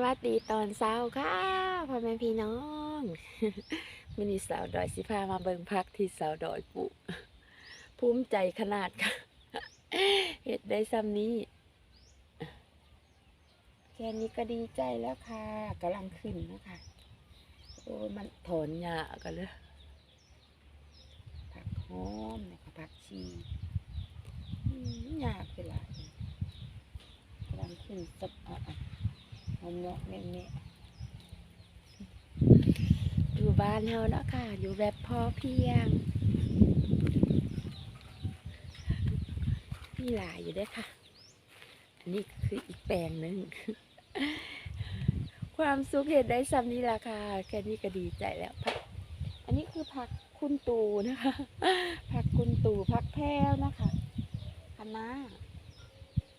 วัสดีตอนเช้าค่ะพ่อแม่พี่น้องมินิสาวดอยสิพามาเบิ่งพักที่สาวดอยปลูกภูมิใจขนาดค่ะเห็ดได้ซ้ำนี้แค่นี้ก็ดีใจแล้วค่ะกำลังขึ้นนะคะโอ้ยมันถอนหญ้ากันเลยผักหอมนะคะผักชีหญ้าเป็นไรกำลังขึ้นสับ เนาะแม่แม่อยู่บ้านเฮาเนาะค่ะ อยู่แบบพอเพียง มีหลายอยู่ด้วยค่ะ อันนี้คืออีกแปลงหนึ่ง ความสุขเห็นได้ซ้ำนี้ล่ะค่ะ แค่นี้ก็ดีใจแล้วผัก อันนี้คือผักคุณตูนะคะ ผักคุณตูผักแพรวนะคะคะน้า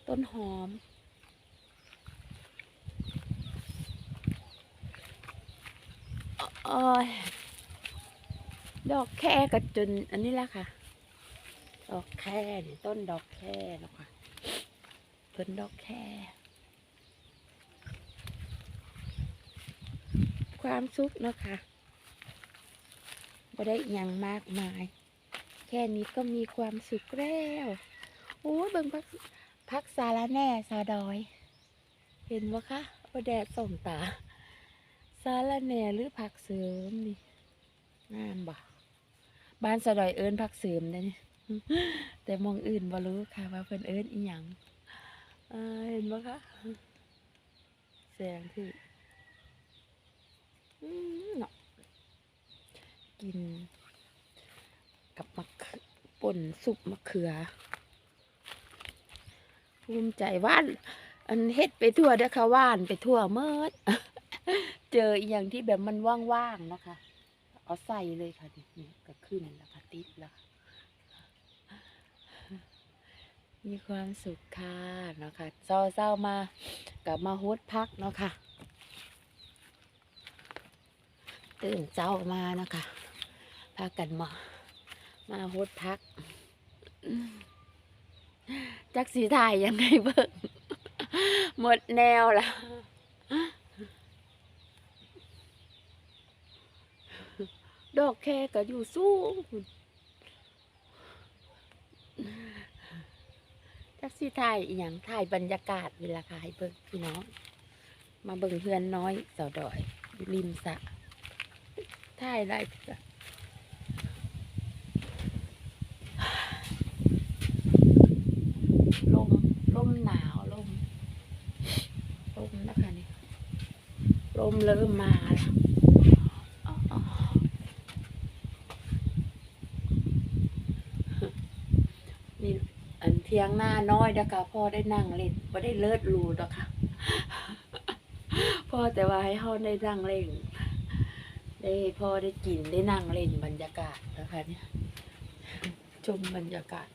ต้นหอม โอ้ ยดอกแค่กับจนอันนี้แหละค่ะ ดอกแค่นี่ต้นดอกแค่แล้วค่ะต้นดอกแค่ความสุขเนาะคะบ่ได้อิหยังมากมาย แค่นี้ก็มีความสุขแล้วโอ้ยเบิ่งพักพักสาระแน่สาดอย เห็นวะคะว่าแดดส่องตา สาระแหน่หรือผักเสริมนี่งามบ่บ้านสะดอยเอิญผักเสริมเด้นี่แต่มองอื่นบ่รู้ค่ะว่าเพิ่นเอิญอีหยังอ่าเห็นบ่คะแสงที่อืมเนาะกิน กับมะเขือป่นสุปมะเขือภูมิใจว่าน อันเฮ็ดไปทั่วเด้อค่ะว่านไปทั่วเมิด เจออีกอย่างที่แบบมันว่างๆนะคะ เอาใส่เลยค่ะนี่นี่ก็ขึ้นแล้วค่ะติดแล้ว มีความสุขค่ะเนาะค่ะเศร้าๆมากับมาโฮดพักเนาะค่ะ ตื่นเจ้ามานะคะพากันมา มาโฮดพักจักสีถ่ายยังไงเบิ่งหมดแนวละ ดอกแคก็อยู่สูงพุ่นจักสิถ่ายอหย่างถ่ายบรรยากาศเวลาค่ะให้เบิ่งพี่น้อง มาเบิ่งเพื่อนน้อยเสาดอยอยู่ริมสระถ่ายได้จ้ะลมลมหนาวลมลมนะคะนี่ลมเริ่มมาแล้วอ๋อ นี่อันเทียงหน้าน้อยนะคะพ่อได้นั่งเล่นไ่ได้เลิศรูดอกค่ะพ่อแต่ว่าให้พ่อได้นั่งเล่นได้พ่อได้กินได้นั่งเล่นบรรยากาศนะคะเนี่ยชมบรรยากาศ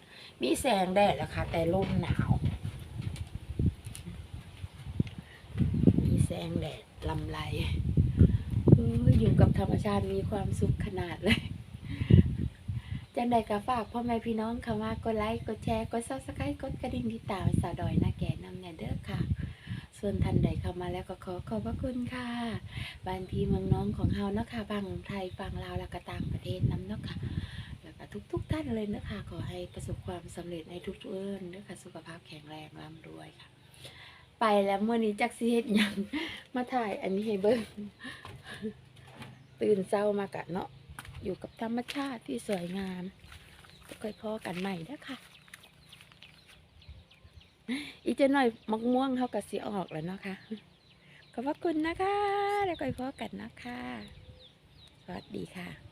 มีแสงแดดแล้วค่ะแต่ลมหนาว มีแสงแดดลำไรอออยู่กับธรรมชาติมีความสุขขนาดเลย จังใดก็ฝากพ่อแม่พี่น้องค่ะว่ากดไลค์กดแชร์กดซับสไครต์กดกระดิ่งติดตามสาวดอยนาแก่นำเนี่ยเด้อค่ะ ส่วนท่านใดเข้ามาแล้วก็ขอขอบพระคุณค่ะบ้านพี่เมืองน้องของเฮาเนาะค่ะฝั่งไทยฝั่งลาวแล้วก็ต่างประเทศนํเนาะค่ะแล้วก็ทุกๆท่านเลยเนาะค่ะขอให้ประสบความสำเร็จในทุกๆเรื่องเนาะค่ะสุขภาพแข็งแรงร่ำรวยค่ะ ไปแล้วเมื่อนี้จักสิเฮ็ดหยังมาถ่ายอันนี้ให้เบิ่งตื่นเช้ามากะเนาะ อยู่กับธรรมชาติที่สวยงามจะค่อยพอกันใหม่นะคะอีกจะหน่อยมะม่วงเขากับสีออกแล้วเนาะค่ะ ขอบพระคุณนะคะ แล้วค่อยพอกันนะคะ สวัสดีค่ะ